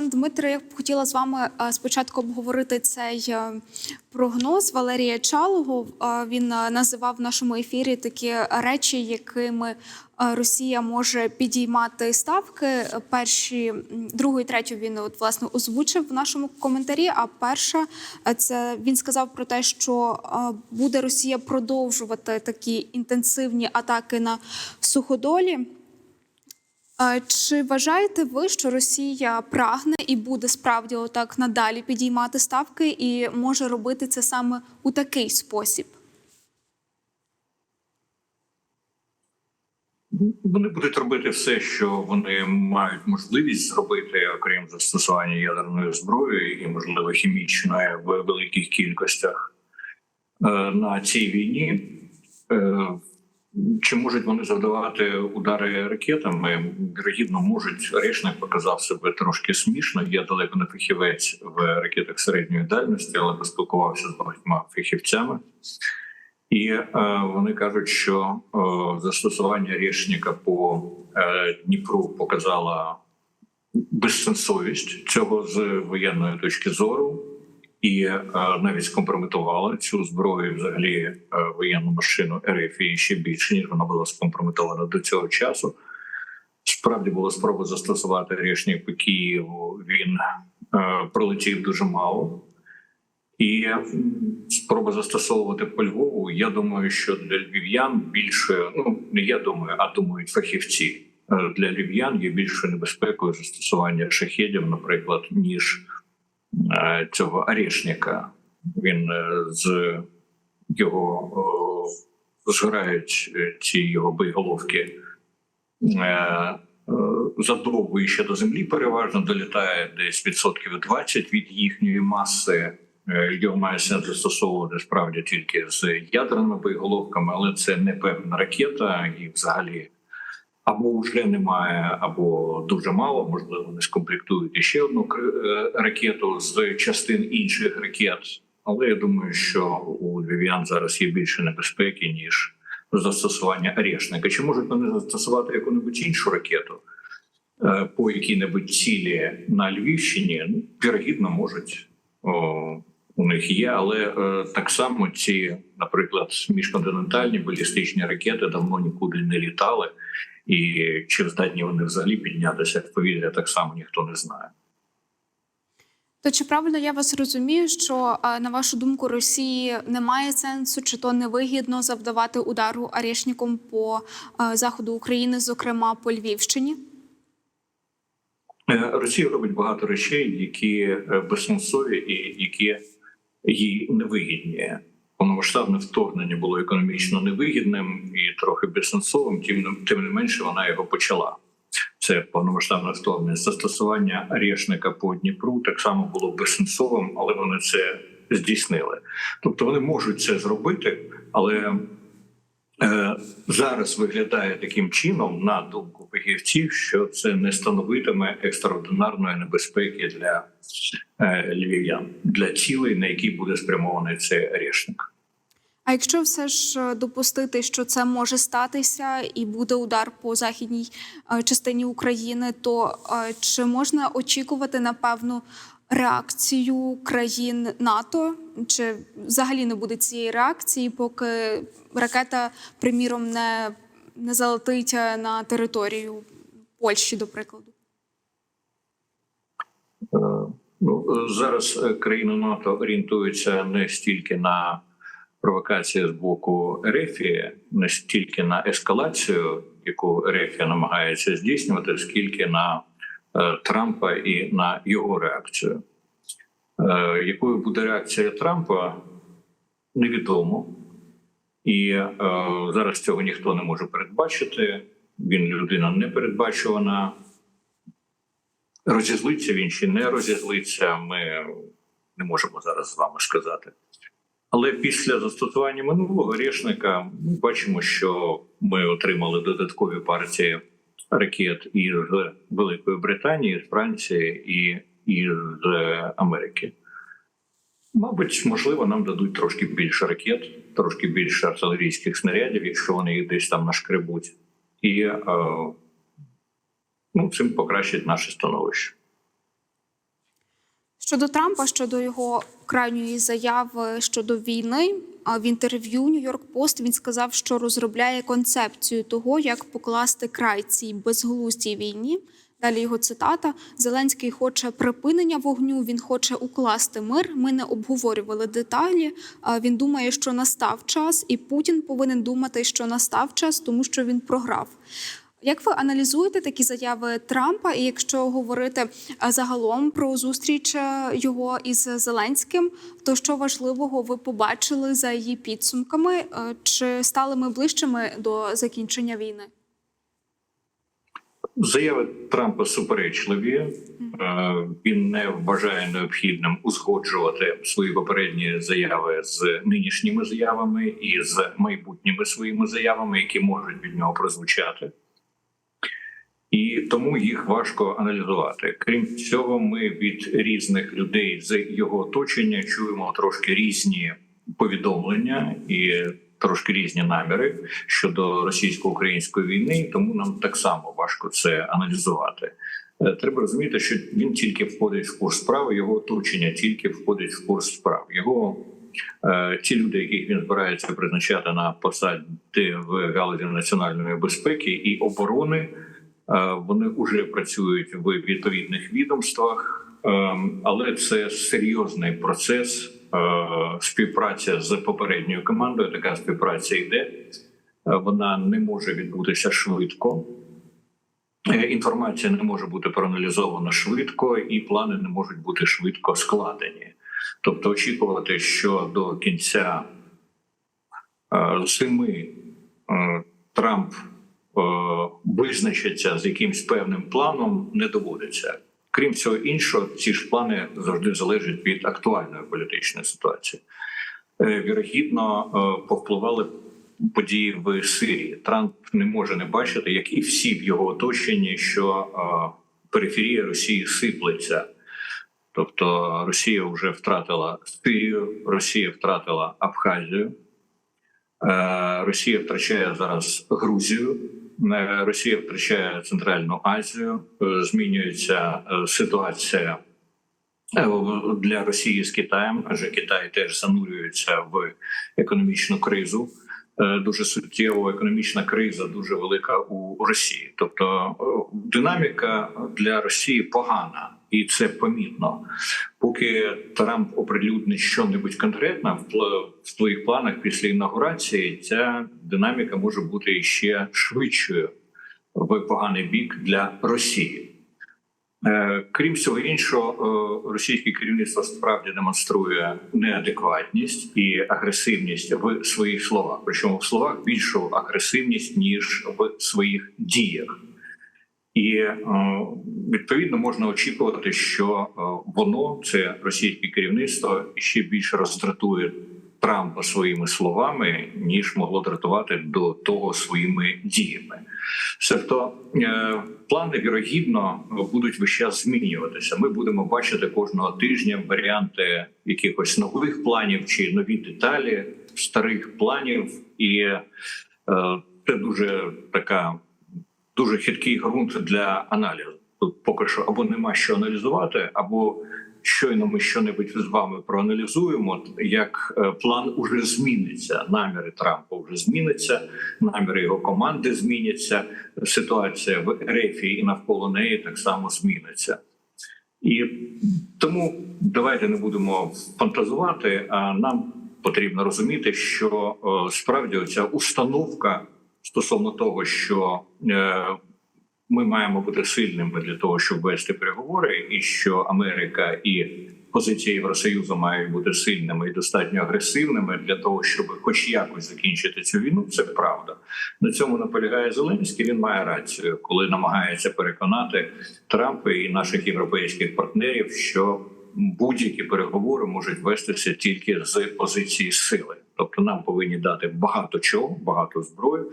пан Дмитре, я б хотіла з вами е, спочатку обговорити цей е, прогноз Валерія Чалого. Е, Він називав в нашому ефірі такі речі, якими Росія може підіймати ставки. Перші, другу і третю він от власне озвучив в нашому коментарі. А перша це він сказав про те, що буде Росія продовжувати такі інтенсивні атаки на суходолі. Е, Чи вважаєте ви, що Росія прагне і буде справді отак надалі підіймати ставки, і може робити це саме у такий спосіб? Вони будуть робити все, що вони мають можливість зробити, окрім застосування ядерної зброї і, можливо, хімічної в великих кількостях е, на цій війні. Чи можуть вони завдавати удари ракетами? Вірогідно, можуть. Орешник показав себе трошки смішно. Я далеко не фахівець в ракетах середньої дальності, але поспілкувався з багатьма фахівцями. І е, вони кажуть, що е, застосування рішника по е, Дніпру показало безсенсовість цього з воєнної точки зору, і е, навіть скомпрометувала цю зброю, взагалі е, воєнну машину РФ і ще більше ніж вона була скомпрометована до цього часу. Справді була спроба застосувати рішник по Києву. Він е, пролетів дуже мало. І спроба застосовувати по Львову. Я думаю, що для львів'ян більше ну не я думаю, а думають фахівці. е, Для львів'ян є більшою небезпекою застосування шахедів, наприклад, ніж цього арешника. Він е, з його згорають е, ці його боєголовки е, е, задовго ще до землі переважно долітає десь відсотків 20 від їхньої маси. Е, Його має сенс застосовувати справді тільки з ядерними боєголовками, але це не певна ракета, і взагалі або вже немає, або дуже мало. Можливо, не скомплектують іще одну е, ракету з частин інших ракет. Але я думаю, що у львів'ян зараз є більше небезпеки ніж застосування орешника. Чи можуть вони застосувати яку-небудь іншу ракету е, по якій-небудь цілі на Львівщині? Ну, вірогідно, можуть. У них є, але е, так само ці, наприклад, міжконтинентальні балістичні ракети давно нікуди не літали, і чи здатні вони взагалі піднятися в повітря, так само ніхто не знає. То чи правильно я вас розумію, що на вашу думку Росії немає сенсу, чи то невигідно завдавати удару арешником по заходу України, зокрема по Львівщині? Е, Росія робить багато речей, які е, безсенсові і які їй невигідні. Повномасштабне вторгнення було економічно невигідним і трохи безсенсовим. Тим тим не менше вона його почала. Це повномасштабне вторгнення. Застосування рішника по Дніпру так само було безсенсовим, але вони це здійснили. Тобто вони можуть це зробити, але зараз виглядає таким чином, на думку фахівців, що це не становитиме екстраординарної небезпеки для е, львів'ян для цілей, на які буде спрямований цей арешник. А якщо все ж е, допустити, що це може статися, і буде удар по західній е, частині України, то е, чи можна очікувати на певну реакцію країн НАТО? Чи взагалі не буде цієї реакції, поки ракета, приміром, не, не залетить е, на територію Польщі, до прикладу? Е, Ну зараз е, країни НАТО орієнтуються не стільки на провокації з боку Ерефії, не стільки на ескалацію, яку Ерефія намагається здійснювати, скільки на Трампа і на його реакцію. Е, Якою буде реакція Трампа, невідомо. І е, зараз цього ніхто не може передбачити. Він людина непередбачувана. Розізлиться він чи не розізлиться, ми не можемо зараз з вами сказати. Але після застосування минулого рішника ми бачимо, що ми отримали додаткові партії ракет із Великої Британії, з Франції і із Америки. Мабуть, можливо, нам дадуть трошки більше ракет, трошки більше артилерійських снарядів, якщо вони їх десь там нашкребуть, і е, ну, цим покращить наше становище. Щодо Трампа, щодо його крайньої заяви щодо війни, в інтерв'ю Нью-Йорк Пост він сказав, що розробляє концепцію того, як покласти край цій безглуздій війні. Далі його цитата: Зеленський хоче припинення вогню. Він хоче укласти мир. Ми не обговорювали деталі. Він думає, що настав час, і Путін повинен думати, що настав час, тому що він програв. Як ви аналізуєте такі заяви Трампа? І якщо говорити загалом про зустріч е, його із Зеленським, то що важливого ви побачили за її підсумками? Е, Чи стали ми ближчими до закінчення війни? Заяви Трампа суперечливі. Е, Він не вважає необхідним узгоджувати свої попередні заяви з нинішніми заявами і з майбутніми своїми заявами, які можуть від нього прозвучати. І тому їх важко аналізувати. Крім цього, ми від різних людей з його оточення чуємо трошки різні повідомлення і трошки різні наміри щодо російсько-української війни. Тому нам так само важко це аналізувати. Е, Треба розуміти, що він тільки входить в курс справи, його оточення тільки входить в курс справ. Його е, ті люди, яких він збирається призначати на посади в галузі національної безпеки і оборони. Е, Вони вже працюють в відповідних відомствах, ем, але це серйозний процес. е, Співпраця з попередньою командою. Така співпраця йде. Е, Вона не може відбутися швидко. Е, Інформація не може бути проаналізована швидко, і плани не можуть бути швидко складені. Тобто, очікувати, що до кінця е, зими е, Трамп е, визначиться з якимсь певним планом, не доводиться. Крім всього іншого, ці ж плани завжди залежать від актуальної політичної ситуації. Е, Вірогідно, е, повпливали події в Сирії. Трамп не може не бачити, як і всі в його оточенні, що периферія Росії сиплеться. Тобто Росія вже втратила Сирію, Росія втратила Абхазію, Росія втрачає зараз Грузію, Росія втрачає Центральну Азію, е, змінюється е, ситуація е, для Росії з Китаєм, адже Китай теж занурюється в економічну кризу. Е, Дуже суттєво економічна криза дуже велика у Росії. Тобто е, динаміка для Росії погана, і це помітно. Поки Трамп оприлюднить щонебудь конкретне в своїх планах після інаугурації, ця динаміка може бути ще швидшою в поганий бік для Росії. Е, Крім всього іншого, е, російське керівництво справді демонструє неадекватність і агресивність в своїх словах. Причому в словах більшу агресивність ніж в своїх діях. І е, відповідно можна очікувати, що е, воно, це російське керівництво, ще більше роздратує Трампа своїми словами, ніж могло дратувати до того своїми діями. Тобто е, плани вірогідно будуть весь час змінюватися. Ми будемо бачити кожного тижня варіанти якихось нових планів чи нові деталі старих планів, і це дуже така дуже хиткий ґрунт для аналізу. Тут поки що або нема що аналізувати, або щойно ми щонебудь з вами проаналізуємо, як е, план уже зміниться. Наміри Трампа вже зміниться, наміри його команди зміняться. Ситуація в РФ і навколо неї так само зміниться. І тому давайте не будемо фантазувати. А нам потрібно розуміти, що е, справді ця установка стосовно того, що е, ми маємо бути сильними для того, щоб вести переговори, і що Америка і позиція Євросоюзу мають бути сильними і достатньо агресивними для того, щоб хоч якось закінчити цю війну. Це правда. На цьому наполягає Зеленський. Він має рацію, коли намагається переконати Трампа і наших європейських партнерів, що будь-які переговори можуть вестися тільки з позиції сили. Тобто нам повинні дати багато чого, багато зброї,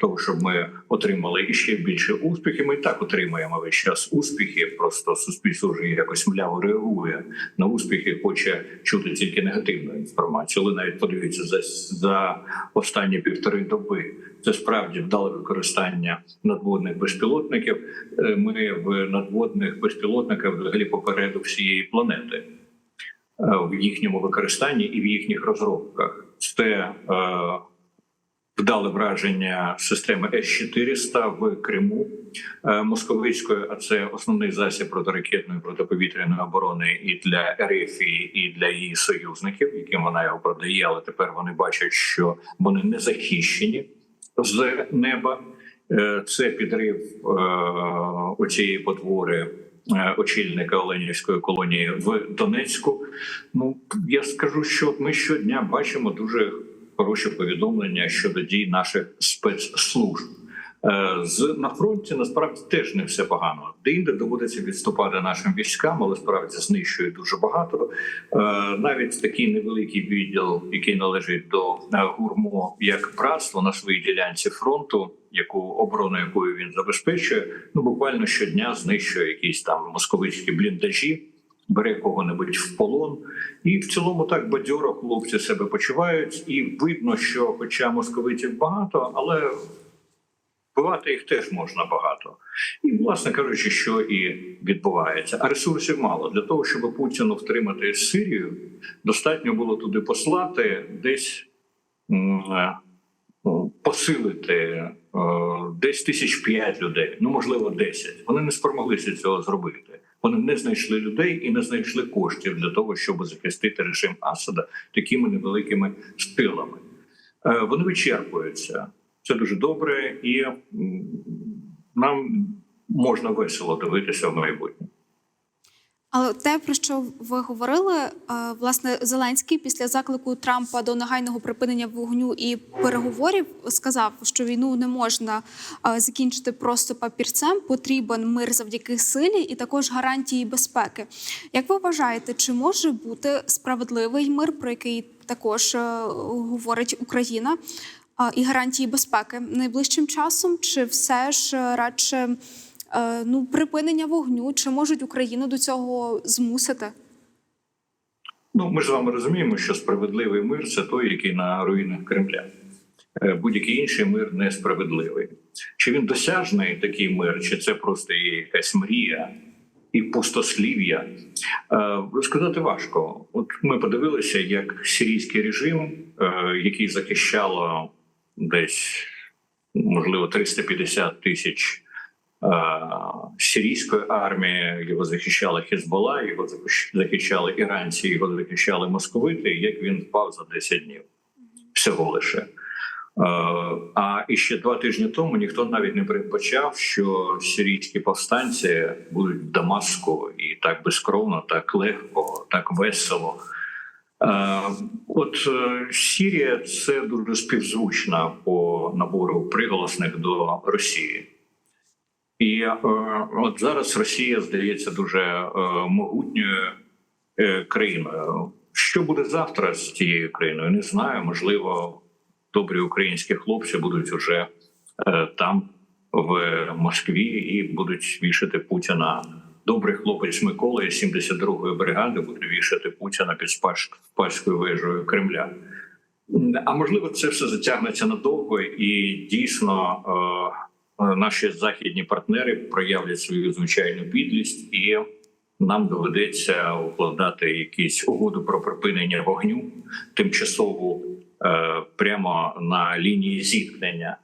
того щоб ми отримали іще більше успіхів. Ми і так отримаємо весь час успіхи. Просто суспільство вже якось мляво реагує на успіхи, хоче чути тільки негативну інформацію. Але навіть подивіться за, за останні півтори доби. Це справді вдале використання надводних безпілотників. Е, Ми в надводних безпілотниках взагалі попереду всієї планети. в їхньому використанні і в їхніх розробках. Це е, вдале враження системи С-400 в Криму е, московицької, а це основний засіб протиракетної протиповітряної оборони і для РФ, і для її союзників, яким вона його продає. Але тепер вони бачать, що вони не захищені з неба. Е, Це підрив оцієї потвори очільника Оленівської колонії в Донецьку. Ну я скажу, що ми щодня бачимо дуже хороші повідомлення щодо дій наших спецслужб. Е, З на фронті насправді теж не все погано. Де-інде доводиться відступати нашим військам, але справді знищує дуже багато. Е, Навіть такий невеликий відділ, який належить до е, гурмо, як братство на своїй ділянці фронту, яку оборону якою він забезпечує, ну буквально щодня знищує якісь там московицькі бліндажі. Бере кого-небудь в полон, і в цілому так бадьоро хлопці себе почувають, і видно, що, хоча московитів багато, але Бувати їх теж можна багато, і власне кажучи, що і відбувається. А ресурсів мало для того, щоб Путіну втримати Сирію, достатньо було туди послати десь е, посилити е, десь тисяч п'ять людей, ну можливо, десять. Вони не спромоглися цього зробити. Вони не знайшли людей і не знайшли коштів для того, щоб захистити режим Асада такими невеликими силами. Е, Вони вичерпуються. Це дуже добре, і нам можна весело дивитися в майбутнє. Але те, про що ви говорили, е, власне, Зеленський після заклику Трампа до негайного припинення вогню і переговорів сказав, що війну не можна е, закінчити просто папірцем. Потрібен мир завдяки силі і також гарантії безпеки. Як ви вважаєте, чи може бути справедливий мир, про який також е, говорить Україна, і гарантії безпеки найближчим часом, чи все ж радше? Е, ну, припинення вогню, чи можуть Україну до цього змусити? Ну, ми ж з вами розуміємо, що справедливий мир це той, який на руїнах Кремля. Е, Будь-який інший мир несправедливий. Чи він досяжний такий мир, чи це просто є якась мрія і пустослів'я? Е, Сказати важко. От ми подивилися, як сирійський режим, е, який захищало десь можливо 350 тисяч е, сирійської армії, його захищала Хезбола, його захищали іранці, його захищали московити. Як він впав за 10 днів всього лише. Е, А і ще два тижні тому ніхто навіть не передбачав, що сирійські повстанці будуть в Дамаску і так безкровно, так легко, так весело. Е, От е, Сірія це дуже співзвучна по набору приголосних до Росії. І е, от зараз Росія здається дуже е, могутньою е, країною. Що буде завтра з цією країною? Не знаю. Можливо, добрі українські хлопці будуть уже е, там, в Москві, і будуть вішати Путіна. Добрий хлопець Микола із 72-ї бригади буде вішати Путіна під Спаською вежею Кремля. А можливо, це все затягнеться надовго, і дійсно е, наші західні партнери проявлять свою звичайну підлість, і нам доведеться укладати якісь угоду про припинення вогню тимчасову е, прямо на лінії зіткнення.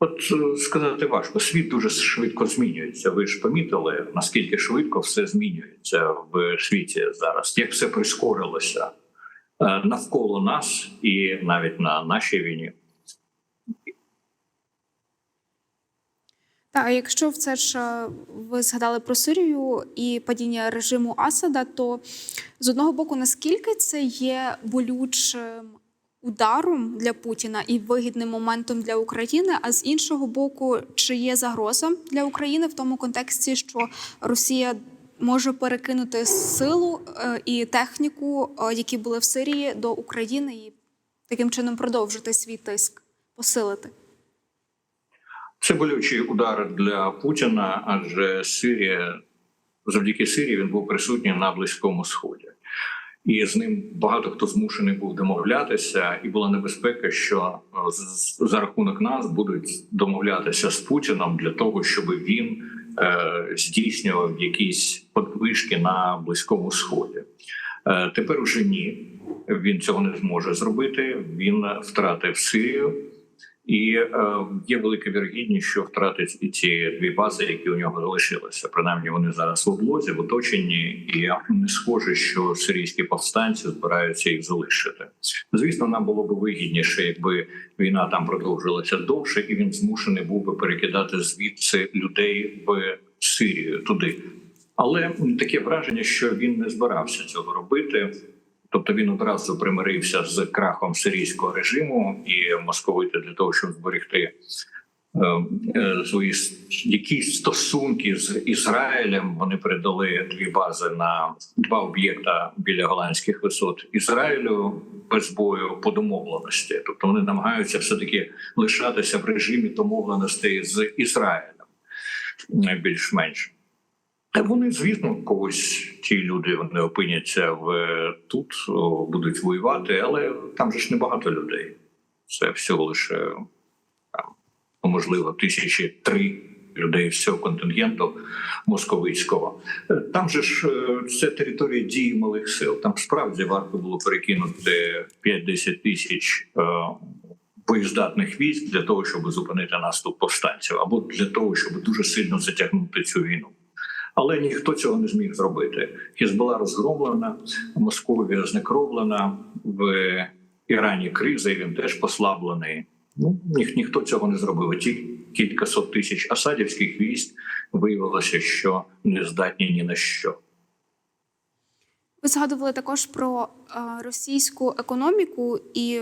От е, сказати важко, світ дуже швидко змінюється. Ви ж помітили, наскільки швидко все змінюється в світі зараз, як все прискорилося е, навколо нас і навіть на нашій війні. Та а якщо це ж е, ви згадали про Сирію і падіння режиму Асада, то з одного боку, наскільки це є болючим ударом для Путіна і вигідним моментом для України, а з іншого боку, чи є загроза для України в тому контексті, що Росія може перекинути силу е, і техніку, е, які були в Сирії, до України, і таким чином продовжити свій тиск, посилити? Це болючий удар для Путіна, адже Сирія завдяки Сирії він був присутній на близькому сході, і з ним багато хто змушений був домовлятися, і була небезпека, що е, за рахунок нас будуть домовлятися з Путіном для того, щоб він е, здійснював якісь подвижки на близькому сході. Е, Тепер уже ні. Він цього не зможе зробити. Він втратив Сирію, і е, є велика вірогідність, що втратить і ці дві бази, які у нього залишилися. Принаймні вони зараз в облозі, в оточенні, і не схоже, що сирійські повстанці збираються їх залишити. Звісно, нам було б вигідніше, якби війна там продовжилася довше, і він змушений був би перекидати звідси людей в Сирію туди. Але таке враження, що він не збирався цього робити. Тобто він одразу примирився з крахом сирійського режиму і московити для того, щоб зберегти е, е, свої якісь стосунки з Ізраїлем. Вони передали дві бази на два об'єкта біля голландських висот Ізраїлю без бою по домовленості. Тобто вони намагаються все таки лишатися в режимі домовленостей з Ізраїлем більш-менш. Вони, звісно, когось ті люди вони опиняться в тут, будуть воювати, але там же ж небагато людей. Це всього лише там, ну, можливо тисячі три людей всього контингенту московицького. Е, Там же ж е, це територія дії малих сил. Там справді варто було перекинути 5-10 тисяч. е, Боєздатних військ для того, щоб зупинити наступ повстанців, або для того, щоб дуже сильно затягнути цю війну. Але ніхто цього не зміг зробити. Хізбола розгромлена, Московія знекровлена в Ірані криза, він теж послаблений. Ну ніх, ніхто цього не зробив. Ті кількасот тисяч асадівських військ виявилося, що не здатні ні на що. Ви згадували також про е, російську економіку, і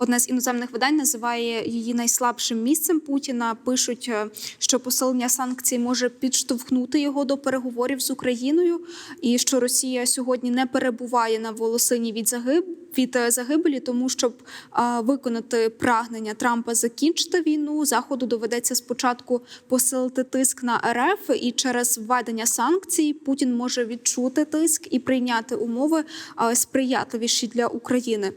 одне з іноземних видань називає її найслабшим місцем Путіна. Пишуть, е, що посилення санкцій може підштовхнути його до переговорів з Україною, і що Росія сьогодні не перебуває на волосині від загиб від е, загибелі, тому щоб виконати прагнення Трампа закінчити війну, заходу доведеться спочатку посилити тиск на РФ, і через введення санкцій Путін може відчути тиск і прийняти умови сприятливіші для України.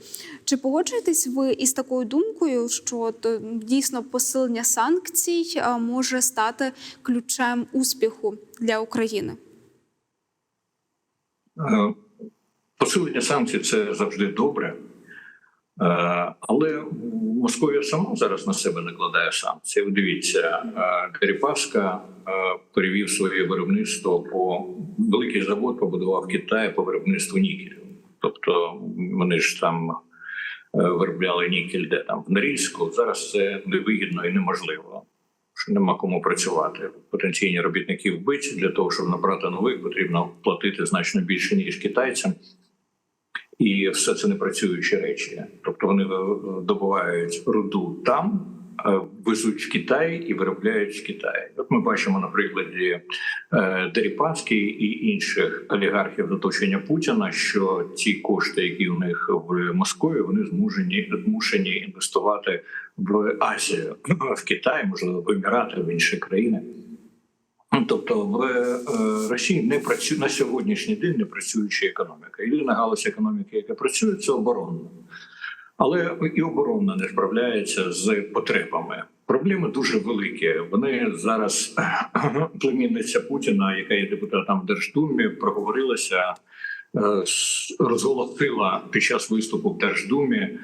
Чи погоджуєтесь ви із такою думкою, що е, дійсно посилення санкцій може стати ключем успіху для України? Е, Посилення санкцій це завжди добре, Е, але Московія сама зараз на себе накладає санкції. Дивіться, Дерипаска е, перевів своє виробництво по великий завод побудував в Китаї по виробництву нікелю. Тобто вони ж там е, виробляли нікель, де там в Норильську. Зараз це невигідно і неможливо. Що нема кому працювати. Потенційні робітники вбиті для того, щоб набрати нових, потрібно платити значно більше ніж китайцям. І все це не працюючі речі. Тобто вони е, добувають руду там, е, везуть в Китай і виробляють в Китаї. От ми бачимо на прикладі е, Дерипаски і інших олігархів оточення Путіна, що ці кошти, які у них в Москві, вони змушені змушені інвестувати в Азію, в Китай, можливо, в в інші країни. Ну, Тобто в е, Росії не працює на сьогоднішній день не працююча економіка. Єдина галузь економіки, яка працює, це оборонна. Але і оборонна не справляється з потребами. Проблеми дуже великі. Вони зараз племінниця Путіна, яка є депутатом в Держдумі, проговорилася, е, розголосила під час виступу в Держдумі е,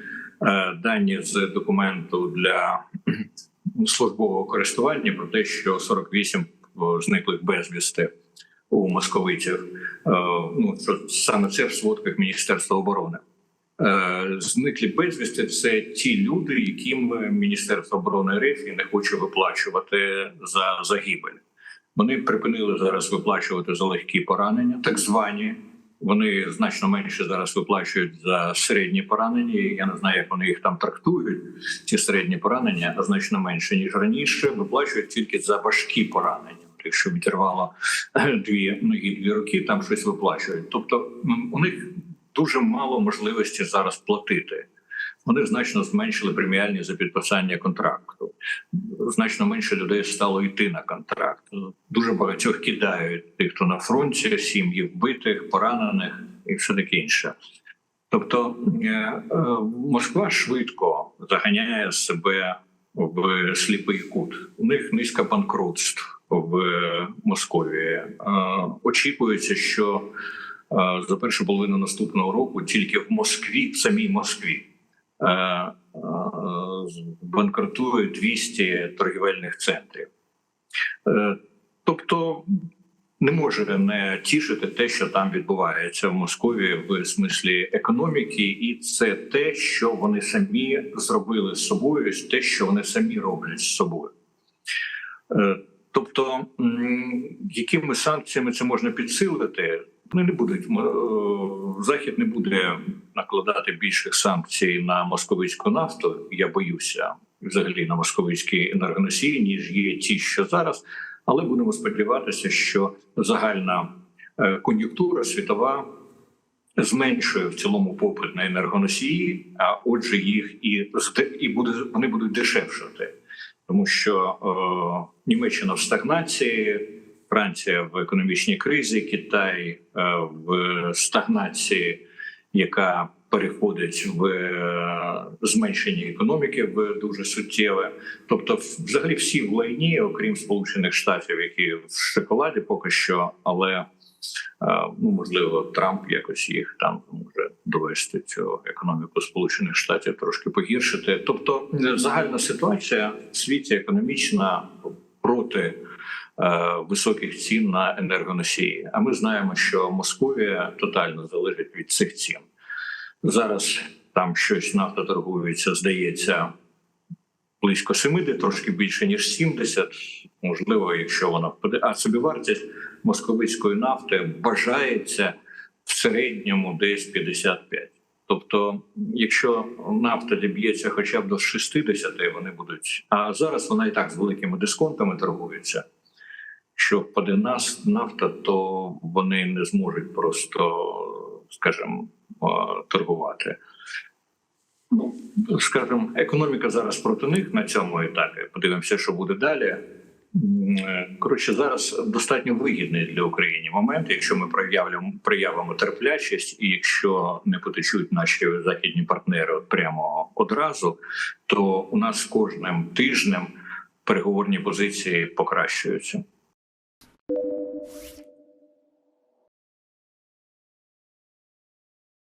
дані з документу для службового користування про те, що 48 зниклих безвісти у московитів. Е, Ну саме це в сводках Міністерства оборони. Е, Зниклі безвісти це ті люди, яким Міністерство оборони РФ не хоче виплачувати за загибель. Вони припинили зараз виплачувати за легкі поранення, так звані. Вони значно менше зараз виплачують за середні поранення. Я не знаю, як вони їх там трактують. Ці середні поранення, значно менше ніж раніше. Виплачують тільки за важкі поранення. Якщо відірвало е, дві ноги, дві руки, там щось виплачують. Тобто у них дуже мало можливості зараз платити. Вони значно зменшили преміальні за підписання контракту. Значно менше людей стало йти на контракт. Дуже багатьох кидають тих, хто на фронті, сім'ї вбитих, поранених і все таке інше. Тобто е, е, Москва швидко заганяє себе в сліпий кут. У них низка банкрутств. в Московії. Е, Очікується, що за першу половину наступного року тільки в Москві, в самій Москві, банкрутує 200 торгівельних центрів. Е, Тобто не може не тішити те, що там відбувається в Москві в смислі економіки, і це те, що вони самі зробили з собою, те, що вони самі роблять з собою. Е, Тобто, якими санкціями це можна підсилити? Вони не будуть е, захід не буде накладати більших санкцій на московицьку нафту. Я боюся взагалі на московицькі енергоносії, ніж є ті, що зараз. Але будемо сподіватися, що загальна е, кон'юнктура світова зменшує в цілому попит на енергоносії, а отже, їх і і буде вони будуть дешевшати, тому що е, Німеччина в стагнації, Франція в економічній кризі, Китай е, в стагнації, яка переходить в е, зменшення економіки в дуже суттєве. Тобто, взагалі, всі в лайні, окрім Сполучених Штатів, які в шоколаді поки що, але е, ну можливо Трамп якось їх там може довести цю економіку Сполучених Штатів трошки погіршити. Тобто, загальна ситуація в світі економічна проти високих цін на енергоносії. А ми знаємо, що Московія тотально залежить від цих цін. Зараз там щось нафта торгується, здається, близько 70, трошки більше ніж 70. Можливо, якщо вона впаде. А собівартість московицької нафти бажається в середньому десь 55. Тобто, якщо нафта діб'ється хоча б до 60, вони будуть. А зараз вона і так з великими дисконтами торгується. Що впаде нас нафта, то вони не зможуть просто, скажімо, торгувати. Ну, скажімо, економіка зараз проти них на цьому етапі. Подивимося, що буде далі. Е, Коротше, зараз достатньо вигідний для України момент, якщо ми проявимо проявимо терплячість, і якщо не потечуть наші західні партнери прямо одразу, то у нас кожним тижнем переговорні позиції покращуються. you